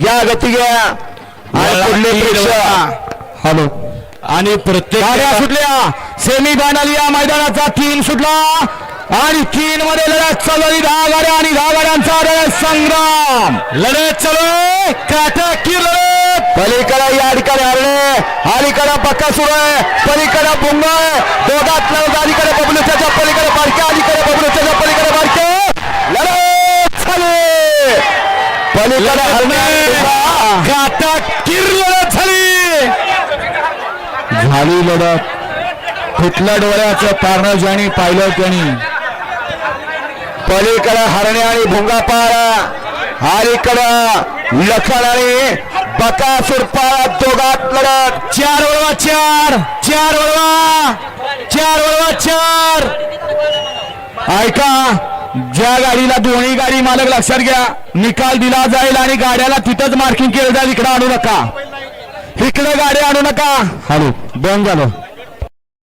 घ्या गती घ्या हॅलो. आणि प्रत्येक गाड्या सुटल्या. सेमी फायनल या मैदानाचा तीन सुटला. आणि तीन मध्ये लढत चालू. दहा गाड्या आणि दहा गाड्यांचा लढत संग्राम. लढत चालू काटाकी लढत. पलीकडे या ठिकाणी हरणे. अलीकडे पक्का सुरू आहे. पलीकडे भुंग आहे दोघात लढत अलीकडे बबलूच्या पलीकडे बारक्या भुंगा. काटाकीर लढत झाली. झाली लढत. फुटल्या डोळ्याचं पारणं ज्याने पाहिलं त्यांनी. पलीकडे हरणे आणि भुंगा पाळा अलीकडं लखन आणि बकासूर पाळा दोघात लढत. चार वळवा चार. चार वळवा. चार वळवा चार. ऐका. ज्या गाडीला दोन्ही गाडी मालक लक्षात घ्या. निकाल दिला जाईल आणि गाड्याला तिथंच मार्किंग केलं जाईल. इकडं आणू नका. इकडं गाडी आणू नका. हॅलो बंद झालं.